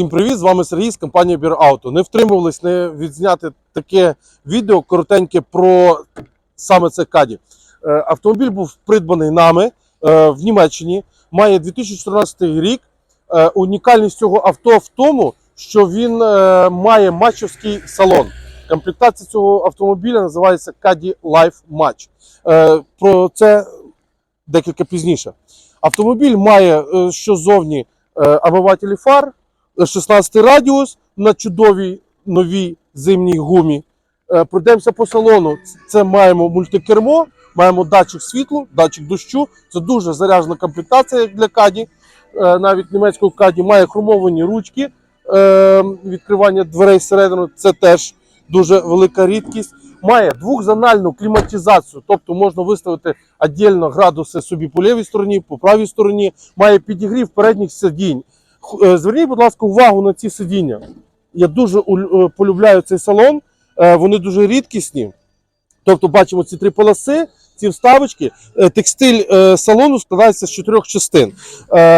Всім привіт! З вами Сергій з компанії BierAuto. Не втримувались не відзняти таке відео коротеньке про саме це каді. Е, Автомобіль був придбаний нами е, в Німеччині. Має 2014 рік. Е, Унікальність цього авто в тому, що він має матчівський салон. Комплектація цього автомобіля називається Caddy Life Match. Про це декілька пізніше. Автомобіль має що зовні омивателі фар, 16 радіус на чудовій новій зимній гумі. Е, Пройдемося по салону. Це маємо мультикермо, маємо датчик світлу, датчик дощу. Це дуже заряджена комплектація для каді. Е, Навіть німецького каді має хромовані ручки е, відкривання дверей всередину. Це теж дуже велика рідкість. Має двохзональну кліматизацію, тобто можна виставити віддільно градуси собі по лівій стороні, по правій стороні. Має підігрів передніх сидінь. Е, Зверніть, будь ласка, увагу на ці сидіння. Я дуже е, полюбляю цей салон. Е, Вони дуже рідкісні. Тобто, бачимо ці три полоси, ці вставочки. Текстиль салону складається з чотирьох частин.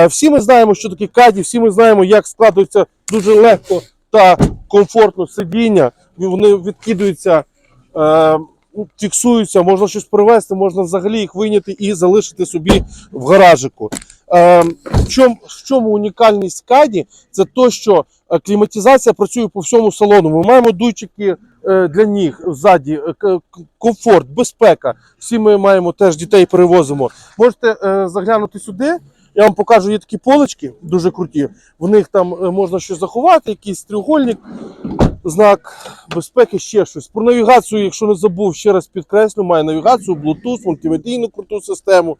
Всі ми знаємо, що таке каді, всі ми знаємо, як складується дуже легко та комфортно сидіння. Вони відкидаються, е, фіксуються, можна щось привезти, можна взагалі їх вийняти і залишити собі в гаражику. Е, в, чому, в чому унікальність каді? Це то, що е, кліматизація працює по всьому салону. Ми маємо дуйчики е, для ніг ззаді, е, комфорт, безпека. Всі ми маємо теж дітей перевозимо. Можете заглянути сюди. Я вам покажу, є такі полочки дуже круті. В них там можна щось заховати, якийсь треугольник, знак безпеки, ще щось. Про навігацію, якщо не забув, ще раз підкреслю, має навігацію, Bluetooth, мультимедійну круту систему.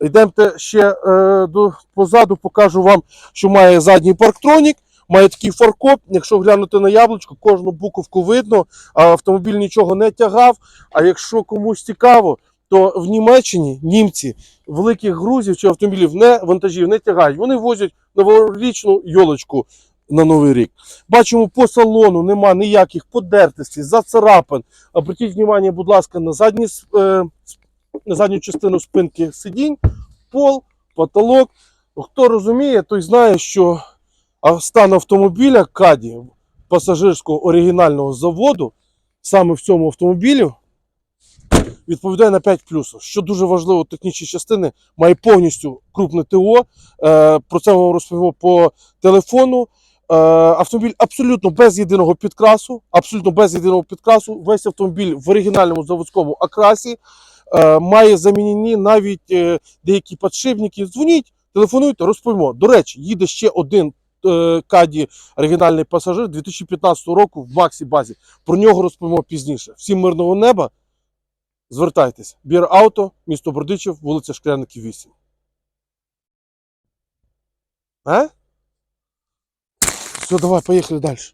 Йдемте ще е, до, позаду, покажу вам, що має задній парктронік, має такий фаркоп. Якщо глянути на яблучко, кожну буковку видно, автомобіль нічого не тягав. А якщо комусь цікаво, то в Німеччині німці великих грузів чи автомобілів не вантажів не тягають. Вони возять новорічну йолочку на новий рік. Бачимо, по салону нема ніяких подертостей, зацарапин. Обратіть увагу, будь ласка, на задні е, задню частину спинки сидінь, пол, потолок. Хто розуміє, той знає, що стан автомобіля Каді пасажирського оригінального заводу саме в цьому автомобілі відповідає на 5 плюсів. Що дуже важливо, технічні частини має повністю крупне ТО. Е, про це вам розповімо по телефону. Е, автомобіль абсолютно без єдиного підкрасу. Абсолютно без єдиного підкрасу. Весь автомобіль в оригінальному заводському окрасі. Е, має замінені навіть е, деякі подшипники. Дзвоніть, телефонуйте, розповімо. До речі, їде ще один е, каді оригінальний пасажир 2015 року в Максі базі. Про нього розповімо пізніше. Всім мирного неба. Звертайтесь. Бір Ауто, місто Бордичів, вулиця Шкляників 8. А? Все, давай, поїхали далі.